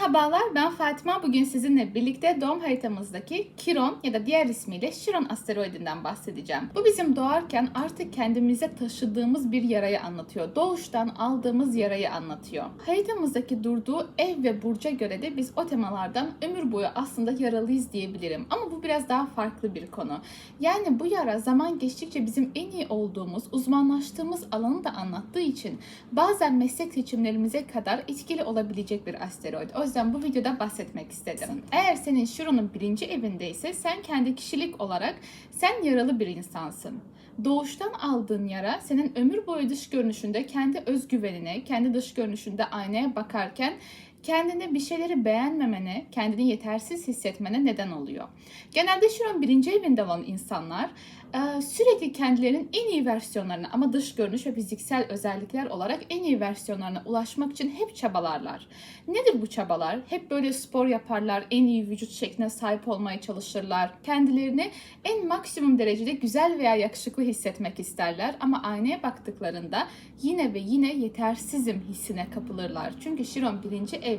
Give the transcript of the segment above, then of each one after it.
Merhabalar ben Fatima. Bugün sizinle birlikte doğum haritamızdaki Kiron ya da diğer ismiyle Şiron asteroidinden bahsedeceğim. Bu bizim doğarken artık kendimize taşıdığımız bir yarayı anlatıyor. Doğuştan aldığımız yarayı anlatıyor. Haritamızdaki durduğu ev ve burca göre de biz o temalardan ömür boyu aslında yaralıyız diyebilirim. Ama bu biraz daha farklı bir konu. Yani bu yara zaman geçtikçe bizim en iyi olduğumuz, uzmanlaştığımız alanı da anlattığı için bazen meslek seçimlerimize kadar etkili olabilecek bir asteroid. O yüzden bu videoda bahsetmek istedim. Eğer senin Şuron'un birinci evindeyse sen kendi kişilik olarak sen yaralı bir insansın. Doğuştan aldığın yara senin ömür boyu dış görünüşünde kendi özgüvenine, kendi dış görünüşünde aynaya bakarken kendine bir şeyleri beğenmemene, kendini yetersiz hissetmene neden oluyor. Genelde Şiron birinci evinde olan insanlar e, sürekli kendilerinin en iyi versiyonlarına ama dış görünüş ve fiziksel özellikler olarak en iyi versiyonlarına ulaşmak için hep çabalarlar. Nedir bu çabalar? Hep böyle spor yaparlar, en iyi vücut şekline sahip olmaya çalışırlar. Kendilerini en maksimum derecede güzel veya yakışıklı hissetmek isterler ama aynaya baktıklarında yine ve yine yetersizim hissine kapılırlar. Çünkü Şiron birinci ev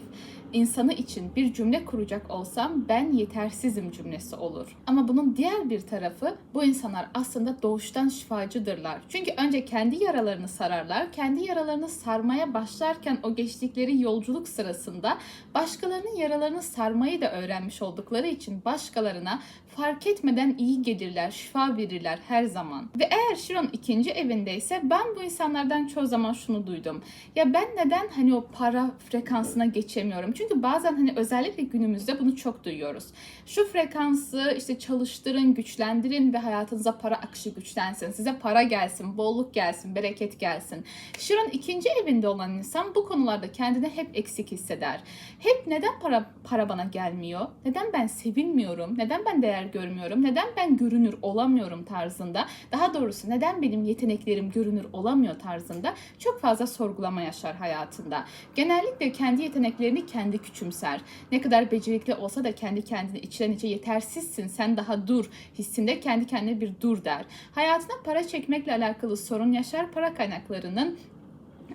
insanı için bir cümle kuracak olsam ben yetersizim cümlesi olur. Ama bunun diğer bir tarafı bu insanlar aslında doğuştan şifacıdırlar. Çünkü önce kendi yaralarını sararlar. Kendi yaralarını sarmaya başlarken o geçtikleri yolculuk sırasında başkalarının yaralarını sarmayı da öğrenmiş oldukları için başkalarına fark etmeden iyi gelirler, şifa verirler her zaman. Ve eğer Şiron ikinci evindeyse ben bu insanlardan çoğu zaman şunu duydum. Ya ben neden hani o para frekansına geçemiyorum? Çünkü bazen hani özellikle günümüzde bunu çok duyuyoruz. Şu frekansı işte çalıştırın, güçlendirin ve hayatınıza para akışı güçlensin. Size para gelsin, bolluk gelsin, bereket gelsin. Şiron ikinci evinde olan insan bu konularda kendini hep eksik hisseder. Hep neden para para bana gelmiyor? Neden ben sevilmiyorum? Neden ben değer görmüyorum? Neden ben görünür olamıyorum tarzında? Daha doğrusu neden benim yeteneklerim görünür olamıyor tarzında çok fazla sorgulama yaşar hayatında. Genellikle kendi yeteneklerini kendi küçümser. Ne kadar becerikli olsa da kendi kendine içten içe yetersizsin sen daha dur hissinde kendi kendine bir dur der. Hayatına para çekmekle alakalı sorun yaşar para kaynaklarının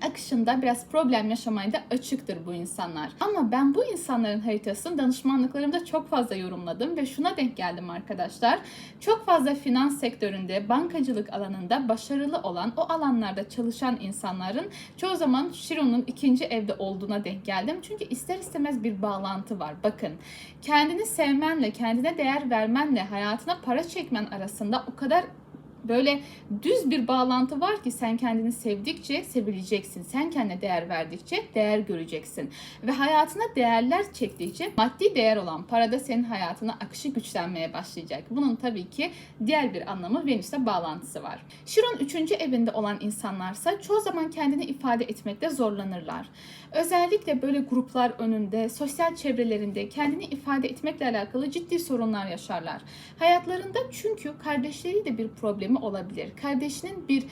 akışında biraz problem yaşamaya da açıktır bu insanlar. Ama ben bu insanların haritasını danışmanlıklarımda çok fazla yorumladım ve şuna denk geldim arkadaşlar. Çok fazla finans sektöründe, bankacılık alanında başarılı olan, o alanlarda çalışan insanların çoğu zaman Şiron'un ikinci evde olduğuna denk geldim. Çünkü ister istemez bir bağlantı var. Bakın, kendini sevmenle, kendine değer vermenle hayatına para çekmen arasında o kadar böyle düz bir bağlantı var ki sen kendini sevdikçe sevileceksin. Sen kendine değer verdikçe değer göreceksin. Ve hayatına değerler çektikçe maddi değer olan para da senin hayatına akışı güçlenmeye başlayacak. Bunun tabii ki diğer bir anlamı Venüs'e bağlantısı var. Şiron 3. evinde olan insanlarsa çoğu zaman kendini ifade etmekte zorlanırlar. Özellikle böyle gruplar önünde, sosyal çevrelerinde kendini ifade etmekle alakalı ciddi sorunlar yaşarlar. Hayatlarında çünkü kardeşleri de bir problemi olabilir. Kardeşinin bir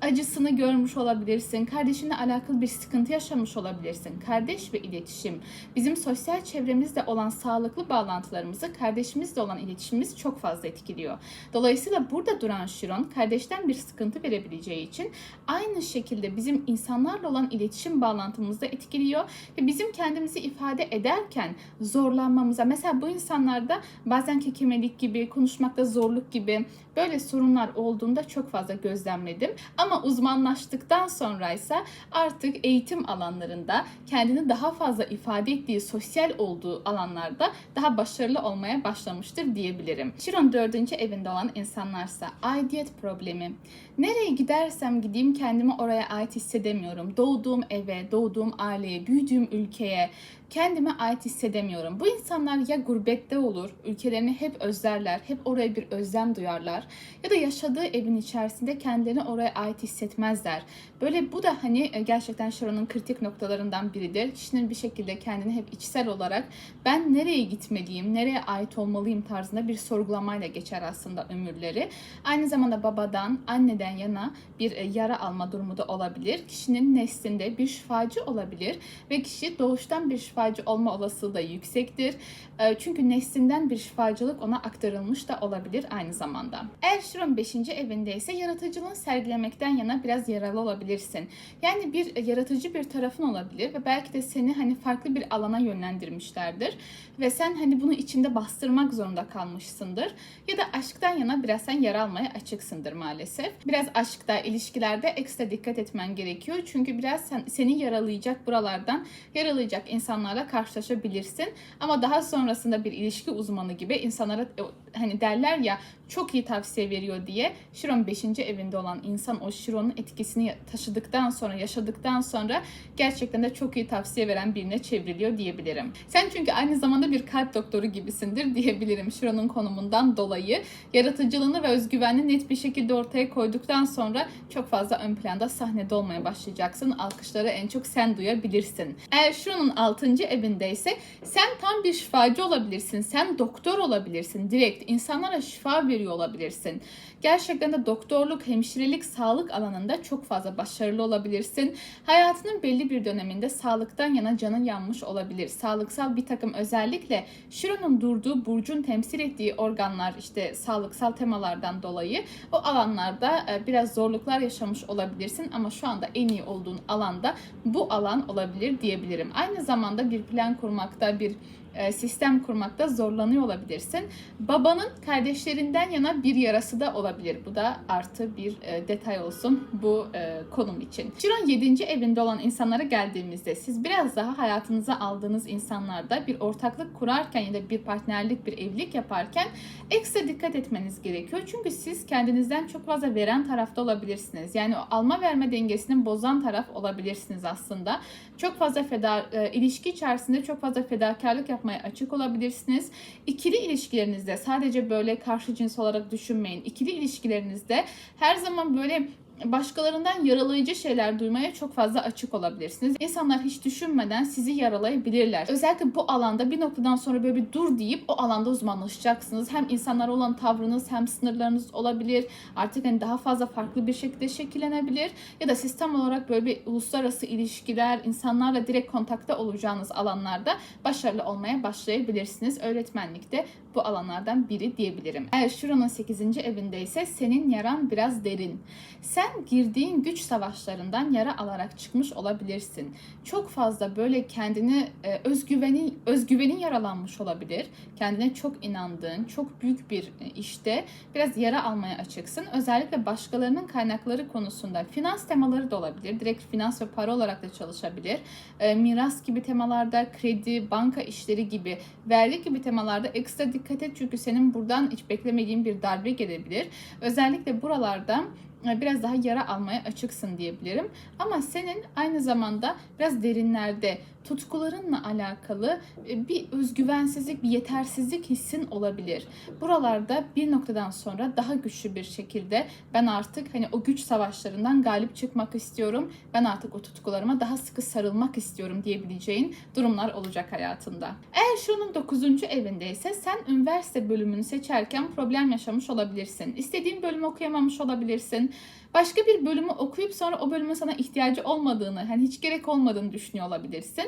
acısını görmüş olabilirsin. Kardeşinle alakalı bir sıkıntı yaşamış olabilirsin. Kardeş ve iletişim. Bizim sosyal çevremizde olan sağlıklı bağlantılarımızı kardeşimizle olan iletişimimiz çok fazla etkiliyor. Dolayısıyla burada duran Şiron kardeşten bir sıkıntı verebileceği için aynı şekilde bizim insanlarla olan iletişim bağlantımızı etkiliyor ve bizim kendimizi ifade ederken zorlanmamıza mesela bu insanlarda bazen kekemelik gibi, konuşmakta zorluk gibi böyle sorunlar olduğunda çok fazla gözlemledim. Ama uzmanlaştıktan sonra ise artık eğitim alanlarında kendini daha fazla ifade ettiği sosyal olduğu alanlarda daha başarılı olmaya başlamıştır diyebilirim. Chiron 4. evinde olan insanlarsa aidiyet problemi. Nereye gidersem gideyim kendimi oraya ait hissedemiyorum. Doğduğum eve, doğduğum aileye, büyüdüğüm ülkeye kendime ait hissedemiyorum. Bu insanlar ya gurbette olur, ülkelerini hep özlerler, hep oraya bir özlem duyarlar ya da yaşadığı evin içerisinde kendilerini oraya ait hissetmezler. Böyle bu da hani e, gerçekten Sharon'un kritik noktalarından biridir. Kişinin bir şekilde kendini hep içsel olarak ben nereye gitmeliyim, nereye ait olmalıyım tarzında bir sorgulamayla geçer aslında ömürleri. Aynı zamanda babadan, anneden yana bir e, yara alma durumu da olabilir. Kişinin neslinde bir şifacı olabilir ve kişi doğuştan bir şifacı olma olasılığı da yüksektir. E, Çünkü neslinden bir şifacılık ona aktarılmış da olabilir aynı zamanda. Eğer Şiron 5. evinde ise yaratıcılığını sergilemekten yana biraz yaralı olabilirsin. Yani bir e, yaratıcı bir tarafın olabilir ve belki de seni hani farklı bir alana yönlendirmişlerdir ve sen hani bunu içinde bastırmak zorunda kalmışsındır. Ya da aşktan yana biraz sen yara almaya açıksındır maalesef. Biraz aşkta, ilişkilerde ekstra dikkat etmen gerekiyor. Çünkü biraz sen, seni yaralayacak buralardan yaralayacak insanlarla karşılaşabilirsin. Ama daha sonrasında bir ilişki uzmanı gibi insanlara e, hani derler ya çok iyi tavsiye veriyor diye Şiron 5. evinde olan insan o Şiron'un etkisini taşıdıktan sonra, yaşadıktan sonra gerçekten de çok iyi tavsiye veren birine çevriliyor diyebilirim. Sen çünkü aynı zamanda bir kalp doktoru gibisindir diyebilirim Şiron'un konumundan dolayı. Yaratıcılığını ve özgüvenini net bir şekilde ortaya koyduktan sonra çok fazla ön planda sahnede olmaya başlayacaksın. Alkışları en çok sen duyabilirsin. Eğer Şiron'un 6. evindeyse sen tam bir şifacı olabilirsin. Sen doktor olabilirsin. Direkt insanlara şifa veriyor olabilirsin. Gerçekten de doktorluk, hemşirelik, sağlık alanında çok fazla başarılı olabilirsin. Hayatının belli bir döneminde sağlıktan yana canın yanmış olabilir. Sağlıksal bir takım özellikle Şiron'un durduğu burcun temsil ettiği organlar işte sağlıksal temalardan dolayı o alanlarda e, biraz zorluklar yaşamış olabilirsin ama şu anda en iyi olduğun alanda bu alan olabilir diyebilirim. Aynı zamanda bir plan kurmakta, bir sistem kurmakta zorlanıyor olabilirsin. Babanın kardeşlerinden yana bir yarası da olabilir. Bu da artı bir e, detay olsun bu e, konum için. Chiron 7. evinde olan insanlara geldiğimizde siz biraz daha hayatınıza aldığınız insanlarda bir ortaklık kurarken ya da bir partnerlik, bir evlilik yaparken ekstra dikkat etmeniz gerekiyor. Çünkü siz kendinizden çok fazla veren tarafta olabilirsiniz. Yani o alma verme dengesini bozan taraf olabilirsiniz aslında. Çok fazla feda, e, ilişki içerisinde çok fazla fedakarlık yapmaya açık olabilirsiniz. İkili ilişkilerinizde sadece böyle karşı cins olarak düşünmeyin. İkili ilişkilerinizde her zaman böyle başkalarından yaralayıcı şeyler duymaya çok fazla açık olabilirsiniz. İnsanlar hiç düşünmeden sizi yaralayabilirler. Özellikle bu alanda bir noktadan sonra böyle bir dur deyip o alanda uzmanlaşacaksınız. Hem insanlara olan tavrınız hem sınırlarınız olabilir. Artık hani daha fazla farklı bir şekilde şekillenebilir. Ya da sistem olarak böyle bir uluslararası ilişkiler, insanlarla direkt kontakta olacağınız alanlarda başarılı olmaya başlayabilirsiniz. Öğretmenlikte bu alanlardan biri diyebilirim. Eğer şuranın 8. evindeyse senin yaran biraz derin. Sen girdiğin güç savaşlarından yara alarak çıkmış olabilirsin. Çok fazla böyle kendini e, özgüvenin özgüvenin yaralanmış olabilir. Kendine çok inandığın, çok büyük bir e, işte biraz yara almaya açıksın. Özellikle başkalarının kaynakları konusunda finans temaları da olabilir. Direkt finans ve para olarak da çalışabilir. E, miras gibi temalarda, kredi, banka işleri gibi, vergi gibi temalarda ekstra dikkat et çünkü senin buradan hiç beklemediğin bir darbe gelebilir. Özellikle buralarda biraz daha yara almaya açıksın diyebilirim. Ama senin aynı zamanda biraz derinlerde tutkularınla alakalı e, bir özgüvensizlik, bir yetersizlik hissin olabilir. Buralarda bir noktadan sonra daha güçlü bir şekilde ben artık hani o güç savaşlarından galip çıkmak istiyorum. Ben artık o tutkularıma daha sıkı sarılmak istiyorum diyebileceğin durumlar olacak hayatında. Eğer şunun 9. evindeyse sen üniversite bölümünü seçerken problem yaşamış olabilirsin. İstediğin bölümü okuyamamış olabilirsin başka bir bölümü okuyup sonra o bölümün sana ihtiyacı olmadığını, hani hiç gerek olmadığını düşünüyor olabilirsin.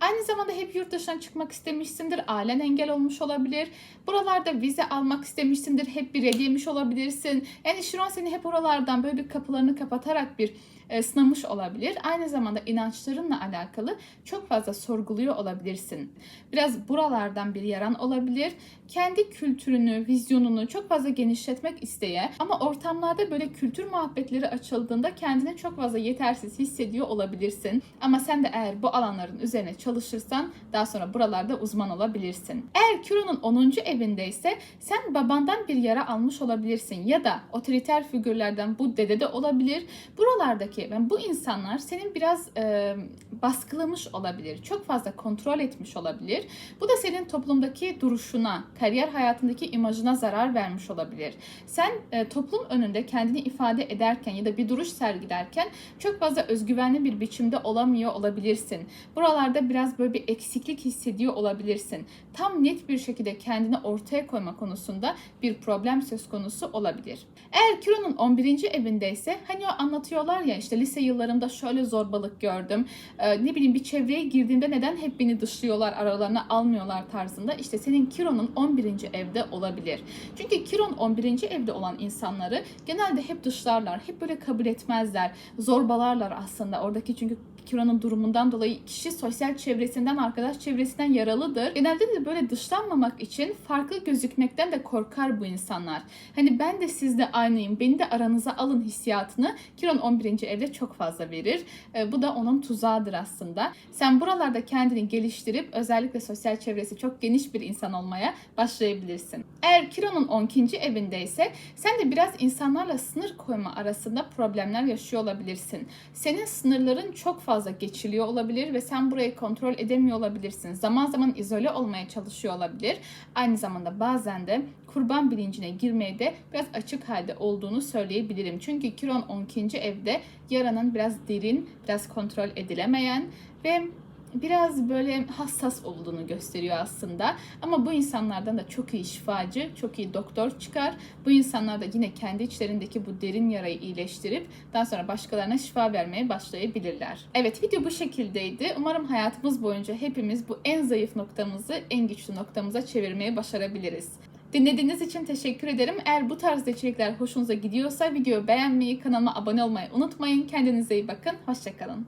Aynı zamanda hep yurt dışına çıkmak istemişsindir, ailen engel olmuş olabilir. Buralarda vize almak istemişsindir, hep bir red olabilirsin. Yani an seni hep oralardan böyle bir kapılarını kapatarak bir e, sınamış olabilir. Aynı zamanda inançlarınla alakalı çok fazla sorguluyor olabilirsin. Biraz buralardan bir yaran olabilir. Kendi kültürünü, vizyonunu çok fazla genişletmek isteye ama ortamlarda böyle kültür muhabbetleri açıldığında kendini çok fazla yetersiz hissediyor olabilirsin. Ama sen de eğer bu alanların üzerine çalışırsan daha sonra buralarda uzman olabilirsin. Eğer Kiron'un 10. evindeyse sen babandan bir yara almış olabilirsin ya da otoriter figürlerden bu dede de olabilir. Buralardaki ki ben bu insanlar senin biraz e, baskılamış olabilir. Çok fazla kontrol etmiş olabilir. Bu da senin toplumdaki duruşuna, kariyer hayatındaki imajına zarar vermiş olabilir. Sen e, toplum önünde kendini ifade ederken ya da bir duruş sergilerken çok fazla özgüvenli bir biçimde olamıyor olabilirsin. Buralarda biraz böyle bir eksiklik hissediyor olabilirsin. Tam net bir şekilde kendini ortaya koyma konusunda bir problem söz konusu olabilir. Eğer Kiron'un 11. evindeyse hani o anlatıyorlar ya işte lise yıllarımda şöyle zorbalık gördüm. Ee, ne bileyim bir çevreye girdiğimde neden hep beni dışlıyorlar, aralarına almıyorlar tarzında. İşte senin Kiron'un 11. evde olabilir. Çünkü Kiron 11. evde olan insanları genelde hep dışlarlar, hep böyle kabul etmezler, zorbalarlar aslında. Oradaki çünkü Kiron'un durumundan dolayı kişi sosyal çevresinden, arkadaş çevresinden yaralıdır. Genelde de böyle dışlanmamak için farklı gözükmekten de korkar bu insanlar. Hani ben de sizde aynıyım, beni de aranıza alın hissiyatını Kiron 11. evde çok fazla verir. E, bu da onun tuzağıdır aslında. Sen buralarda kendini geliştirip özellikle sosyal çevresi çok geniş bir insan olmaya başlayabilirsin. Eğer Kiron'un 12. evindeyse sen de biraz insanlarla sınır koyma arasında problemler yaşıyor olabilirsin. Senin sınırların çok fazla geçiliyor olabilir ve sen burayı kontrol edemiyor olabilirsin. Zaman zaman izole olmaya çalışıyor olabilir. Aynı zamanda bazen de kurban bilincine girmeye de biraz açık halde olduğunu söyleyebilirim. Çünkü Kiron 12. evde yaranın biraz derin, biraz kontrol edilemeyen ve biraz böyle hassas olduğunu gösteriyor aslında. Ama bu insanlardan da çok iyi şifacı, çok iyi doktor çıkar. Bu insanlar da yine kendi içlerindeki bu derin yarayı iyileştirip daha sonra başkalarına şifa vermeye başlayabilirler. Evet video bu şekildeydi. Umarım hayatımız boyunca hepimiz bu en zayıf noktamızı en güçlü noktamıza çevirmeye başarabiliriz. Dinlediğiniz için teşekkür ederim. Eğer bu tarzda içerikler hoşunuza gidiyorsa videoyu beğenmeyi, kanalıma abone olmayı unutmayın. Kendinize iyi bakın. Hoşçakalın.